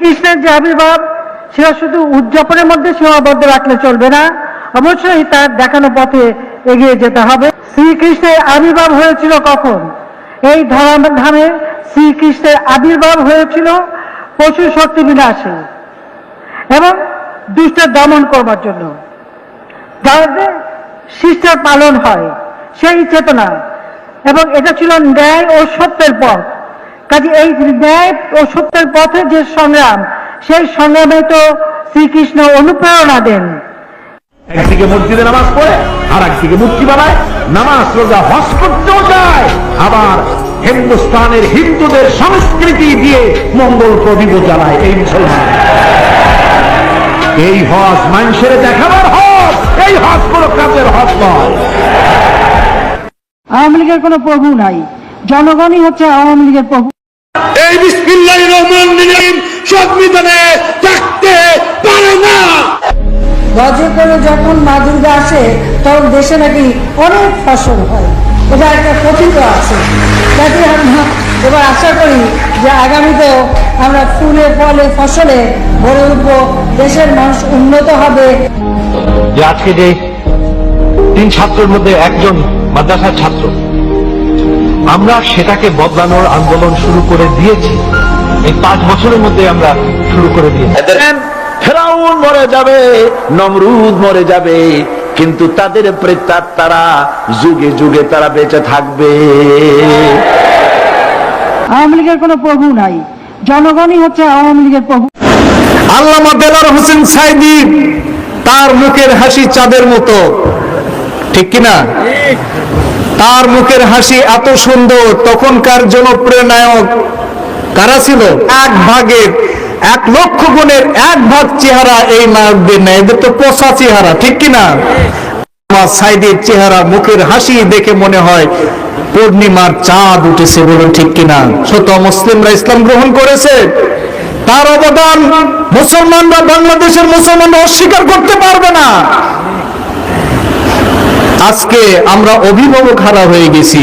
শ্রীকৃষ্ণের যে আবির্ভাব, সেটা শুধু উদযাপনের মধ্যে সীমাবদ্ধ রাখলে চলবে না, অবশ্যই তার দেখানো পথে এগিয়ে যেতে হবে। শ্রীকৃষ্ণের আবির্ভাব হয়েছিল কখন? এই ধামে শ্রীকৃষ্ণের আবির্ভাব হয়েছিল পশু শক্তি বিনাশে এবং দুষ্টের দমন করবার জন্য। যাতে শিষ্টের পালন হয়, সেই চেতনা, এবং এটা ছিল ন্যায় ও সত্যের পথ। কাজে এই ন্যায় ও সত্যের পথে যে সংগ্রাম সেই সংগ্রামে তো শ্রীকৃষ্ণ অনুপ্রেরণা দেন। একদিকে মসজিদে নামাজ পড়ে আর একদিকে মুক্তি বানায় নামাজ রোজা হজ করতেও যায়। আবার হিন্দুস্তানের হিন্দুদের সংস্কৃতি দিয়ে মঙ্গল প্রদীপ জ্বালায় এই মুসলমান। এই হজ মানুষের দেখাবার হজ এই হজ কোন কাজের হজ নয়। আওয়ামী লীগের কোনো প্রভু নাই। জনগণই হচ্ছে আওয়ামী লীগের প্রভু। সংবিধানে থাকতে পারে না। গজে করে যখন মা দুর্গা আসে তখন দেশে নাকি অনেক ফসল হয়। এটা একটা কথিত আছে। যাতে আমরা এবার আশা করি যে আগামীতেও আমরা ফুলে ফলে ফসলে ভরে উঠবো দেশের মানুষ উন্নত হবে। যে আজকে যে তিন ছাত্রের মধ্যে একজন মাদ্রাসার ছাত্র আমরা সেটাকে বদলানোর আন্দোলন শুরু করে দিয়েছি। এই পাঁচ বছরের মধ্যে আমরা শুরু করে দিয়েছি। ফেরাউন মরে যাবে নমরুদ মরে যাবে কিন্তু তাদের প্রেতার তারা যুগে যুগে তারা বেঁচে থাকবে। আওয়ামী লীগের কোনো প্রভু নাই। জনগণই হচ্ছে আওয়ামী লীগের প্রভু। আল্লামা দেলার হোসেন সাইদি তার মুখের হাসি চাঁদের মতো। ঠিক কিনা? তার মুখের হাসি এত সুন্দর তখনকার জনপ্রিয় নায়ক কারা ছিল? এক ভাগের এক লক্ষ গুণের এক ভাগ চেহারা এই নায়কদের নেই। এদের তো পোষা চেহারা, ঠিক কিনা আমার সাইদের চেহারা, মুখের হাসি দেখে মনে হয় পূর্ণিমার চাঁদ উঠেছে বলুন ঠিক কিনা শত মুসলিমরা ইসলাম গ্রহণ করেছে। তার অবদান মুসলমানরা বাংলাদেশের মুসলমানরা অস্বীকার করতে পারবে না। আজকে আমরা অভিভাবক হারা হয়ে গেছি।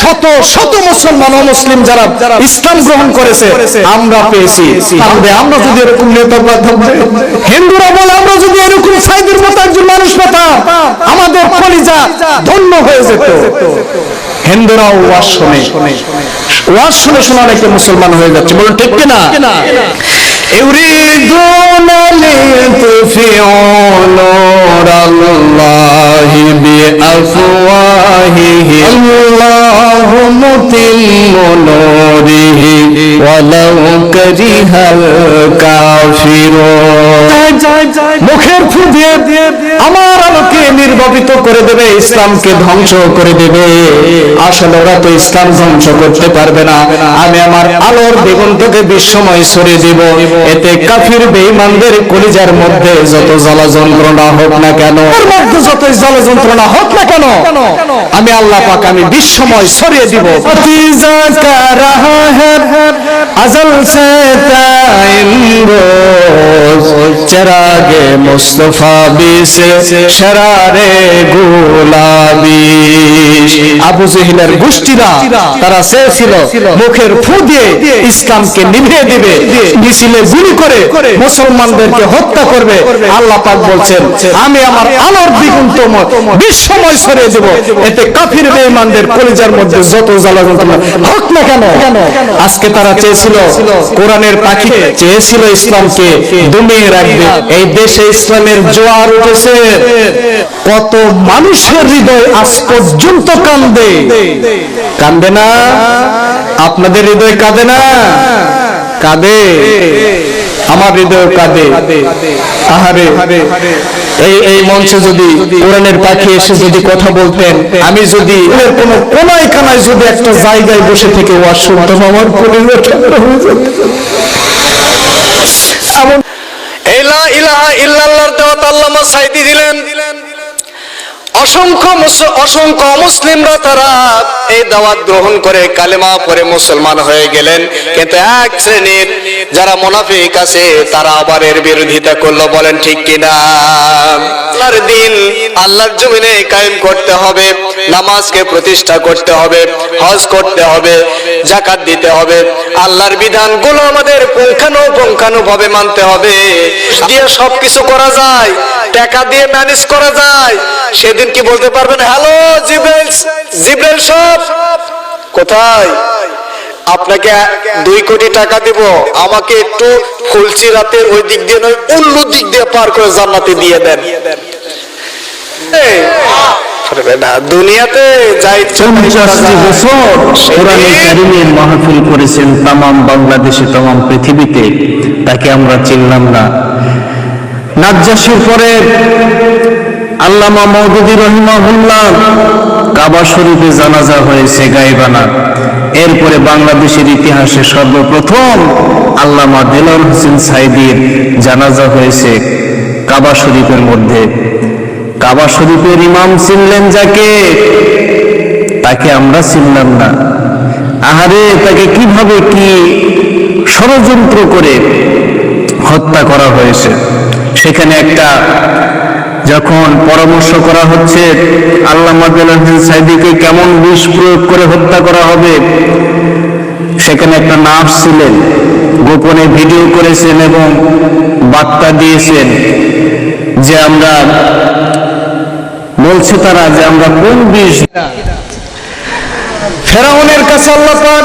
শত শত মুসলমান ও মুসলিম যারা ইসলাম গ্রহণ করেছে আমরা পেয়েছি। তাহলে আমরা যদি এরকম নেতা পাতাম, হিন্দুরা বলে আমরা যদি এরকম সাইদের মতো একজন মানুষ পেতাম আমাদের কলিজা ধন্য হয়ে যেত। হিন্দুরাও ওয়াজ শোনে ওয়াজ শুনে শোনা অনেকে মুসলমান হয়ে যাচ্ছে। বলুন ঠিক কিনা? يريدون ليطفئوا نور الله بأفواههم الله متم نوره ولو كره الكافرون মুখের ফু দিয়ে আমার আলোকে নির্বাপিত করে দেবে ইসলামকে ধ্বংস করে দেবে আসলে ওরা তো ইসলাম ধ্বংস করতে পারবে না আমি আমার আলোর বেগুন থেকে বিশ্বময় সরে দেব এতে কাফির বেঈমানদের কলিজার মধ্যে যত জ্বালা যন্ত্রণা হোক না কেন মধ্যে যত জ্বালা যন্ত্রণা হোক না কেন আমি আল্লাহ পাক আমি বিশ্বময় সরিয়ে দিব। নতিজা কা রাহা হ্যাঁ আজল সে تا মুস্তফা বিশ, শরারে গোলাবি আবু জহিলের গোষ্ঠীরা, তারা চেয়েছিল মুখের ফু দিয়ে ইসলামকে নিভিয়ে দিবে, মিছিলে গুলি করে মুসলমানদেরকে হত্যা করবে। আল্লাহ পাক বলছেন, আমি আমার আলোর দ্বিগুণ বিশ্বময় সরিয়ে দেব। এতে কাফির বেঈমানদের কলিজার মধ্যে যত জ্বালা যন্ত্রণা হোক না কেন, আজকে তারা চেয়েছিল কোরআনের পাখি চেয়েছিল ইসলামকে দমিয়ে রাখবে। এই দেশে ইসলামের জোয়ার উঠেছে। কত মানুষের হৃদয় আজ পর্যন্ত কান্দে। কান্দে না? আপনাদের হৃদয় কাঁদে না? কাঁদে। আমার হৃদয় কাঁদে আহারে, এই এই মঞ্চে যদি কোরআনের পাখি এসে যদি কথা বলতেন, আমি যদি কোনো কোনায় কানায় যদি একটা জায়গায় বসে থেকে ওয়াজ শুনতাম আমার পরিবার হয়ে যেত। এমন এই লা ইলাহা ইল্লাল্লাহর আল্লামা সাইদি দিলেন অসংখ্য অসংখ্য মুসলিমরা তারা এই দাওয়াত গ্রহণ করে, কালেমা পরে মুসলমান হয়ে গেলেন। কিন্তু এক শ্রেণির যারা মুনাফিক আছে, তারা আবার এর বিরোধিতা করল, বলেন ঠিক কিনা? আল্লাহর দিন, আল্লাহর জমিনে কায়েম করতে হবে, নামাজকে প্রতিষ্ঠা করতে হবে, হজ করতে হবে জাকাত দিতে হবে। আল্লাহর বিধানগুলো আমাদের পুঙ্খানু পুঙ্খানু ভাবে মানতে হবে। দিয়ে সবকিছু করা যায় টাকা দিয়ে ম্যানেজ করা যায়। সেদিন কি বলতে পারবেন? হ্যালো জিব্রাইল জিব্রাইল সব কোথায়? আপনাকে দুই কোটি টাকা দিব। আমাকে একটু ফুলচি রাতের ওই দিক দিয়ে নয় অন্য দিক দিয়ে পার করে জান্নাতে দিয়ে দেন। দুনিয়াতে যা ইচ্ছা তাই করা পঞ্চাশটি যায়। বছর কোরআনে কারিমের মাহফিল করেছেন তামাম বাংলাদেশে পৃথিবীতে। তাকে আমরা চিনলাম না। নাজ্জাসির পরে আল্লামা মৌদুদি রহিমাহুল্লাহ কাবা শরীফে জানাজা হয়েছে গাইবানা। এরপরে বাংলাদেশের ইতিহাসে সর্বপ্রথম আল্লামা দেলোয়ার হোসেন সাইদির জানাজা হয়েছে কাবা শরীফের মধ্যে। কাবা শরীফের ইমাম ছিলেন যাকে? তাকে আমরা চিনলাম না। আহারে, তাকে কীভাবে কি ষড়যন্ত্র করে হত্যা করা হয়েছে? সেখানে একটা যখন পরামর্শ করা হচ্ছে দেলাহুদ্দিন সাইদিকে কেমন বিষ প্রয়োগ করে হত্যা করা হবে, সেখানে একটা নার্স ছিলেন, গোপনে ভিডিও করেছেন এবং বার্তা দিয়েছেন যে আমরা, বলছে তারা যে আমরা কোন বিষ ফেরাউনের কাছে আল্লাহ পাক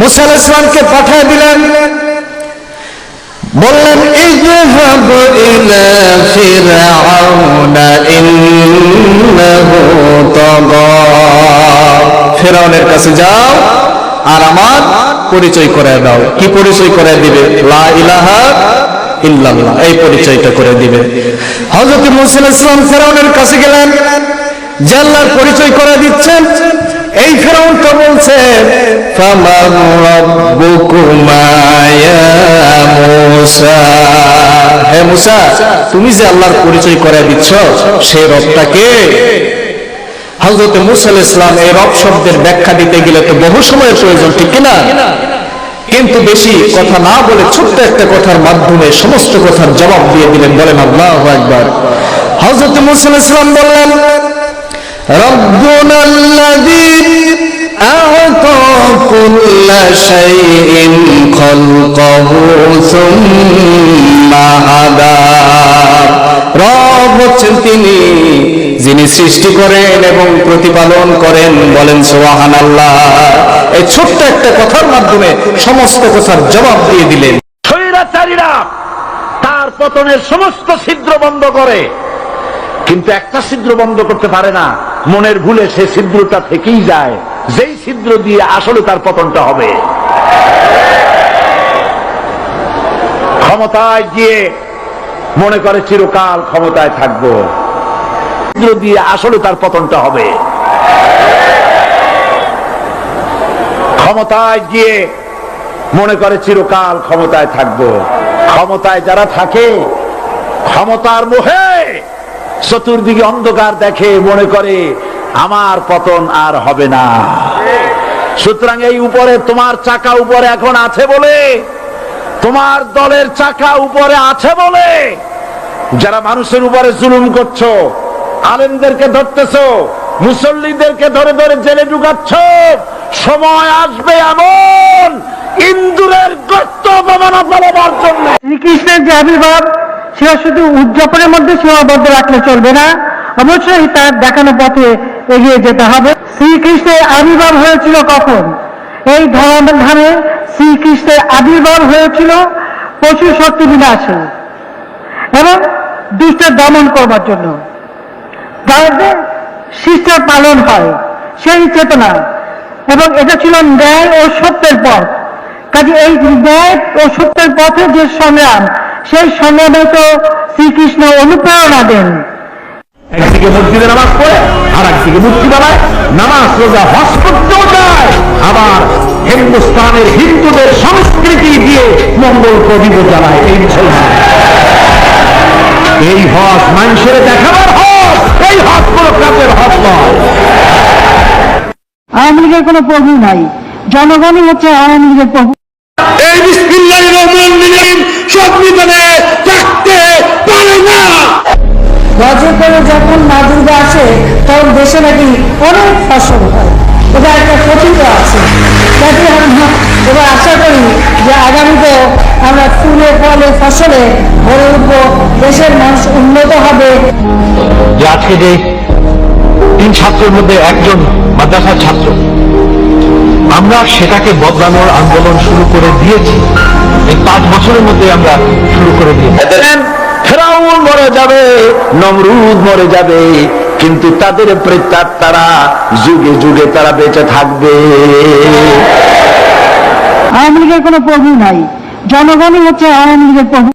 মুসা আলাইহিস সালামকে পাঠিয়ে দিলেন। বললেন ফিরআউনা ইন্নাহু তাগা। ফেরাউনের কাছে যাও আর আমার পরিচয় করে দাও। কি পরিচয় করে দিবে? লা ইলাহা ইল্লাল্লাহ। এই পরিচয়টা করে দিবে। হযরত মুসা আলাইহিস সালাম ফেরাউনের কাছে গেলেন। যে আল্লাহর পরিচয় করে দিচ্ছেন। এই ফেরাউন তো বলছে, ফামান হে মূসা, তুমি যে আল্লাহর পরিচয় করে দিচ্ছ সেই রবটাকে হযরত মূসা আলাইহিস সালাম এই রব শব্দের ব্যাখ্যা দিতে গেলে তো বহু সময়ের প্রয়োজন, ঠিক কিনা কিন্তু বেশি কথা না বলে ছোট্ট একটা কথার মাধ্যমে সমস্ত কথার জবাব দিয়ে দিলেন, বলেন আল্লাহু আকবার। হযরত মূসা আলাইহিস সালাম বললেন ربنا الذي أعطى كل شيء خلقه ثم هدى رب হচ্ছেন যিনি সৃষ্টি করেন এবং প্রতিপালন করেন, বলেন সোহান আল্লাহ এই ছোট্ট একটা কথার মাধ্যমে সমস্ত কথার জবাব দিয়ে দিলেন। স্বৈরাচারীরা তার পতনের সমস্ত ছিদ্র বন্ধ করে, কিন্তু একটা ছিদ্র বন্ধ করতে পারে না। মনের ভুলে সে ছিদ্রটা থেকেই যায়। যেই ছিদ্র দিয়ে আসলে তার পতনটা হবে। ক্ষমতায় গিয়ে মনে করে চিরকাল ক্ষমতায় থাকব। ছিদ্র দিয়ে আসলে তার পতনটা হবে। ক্ষমতায় গিয়ে মনে করে চিরকাল ক্ষমতায় থাকব। ক্ষমতায় যারা থাকে, ক্ষমতার মোহে চতুর্দিকে অন্ধকার দেখে মনে করে, আমার পতন আর হবে না। সুতরাং এই উপরে তোমার চাকা উপরে এখন আছে বলে, তোমার দলের চাকা উপরে আছে বলে, যারা মানুষের উপরে জুলুম করছ, আলেমদেরকে ধরতেছো, মুসল্লিদেরকে ধরে ধরে জেলে ঢুকাচ্ছ, সময় আসবে এমন ইন্দুরের গর্ত অপমানা ফেলাবার জন্য। শ্রীকৃষ্ণের যে আবির্ভাব সেটা শুধু উদযাপনের মধ্যে সীমাবদ্ধ রাখলে চলবে না। অবশ্যই তার দেখানো পথে এগিয়ে যেতে হবে। শ্রীকৃষ্ণের আবির্ভাব হয়েছিল কখন? এই ধর্মধামে শ্রীকৃষ্ণের আবির্ভাব হয়েছিল পশু শক্তি বিনাশে। এবং দুষ্টের দমন করবার জন্য। যাতে শিষ্টের পালন হয়, সেই চেতনা। এবং এটা ছিল ন্যায় ও সত্যের পথ। কাজে এই ন্যায় ও সত্যের পথে যে সংগ্রাম সেই সংগ্রামে তো শ্রীকৃষ্ণ অনুপ্রেরণা দেন। একদিকে মসজিদে নামাজ পড়ে আর একদিকে মূর্তি বানায়। নামাজ রোজা হজ করতেও যায়। আবার হিন্দুস্তানের হিন্দুদের সংস্কৃতি দিয়ে মঙ্গল প্রদীপ জ্বালায় এই মুসলমান। এই হক মানুষের দেখাবার হক এই হক কোনো কাপের হক নয়। আওয়ামী লীগের কোনো প্রভু নাই। জনগণই হচ্ছে আওয়ামী লীগের প্রভু। রহিম সংবিধানে থাকতে পারে না। গজে করে যখন মা দুর্গা আসে তখন দেশে নাকি অনেক ফসল হয়। এটা একটা কথিত আছে। যাতে এবার আশা করি যে আগামীতে আমরা ফুলে ফলে ফসলে ভরে উঠবো। দেশের মানুষ উন্নত হবে। যে আজকে যে তিন ছাত্রের মধ্যে একজন মাদ্রাসার ছাত্র আমরা সেটাকে বদলানোর আন্দোলন শুরু করে দিয়েছি। এই পাঁচ বছরের মধ্যে আমরা শুরু করে দিয়েছি। ফেরাউন মরে যাবে নমরুদ মরে যাবে কিন্তু তাদের প্রেতার তারা যুগে যুগে তারা বেঁচে থাকবে। আওয়ামী লীগের কোনো প্রভু নাই। জনগণই হচ্ছে আওয়ামী লীগের প্রভু।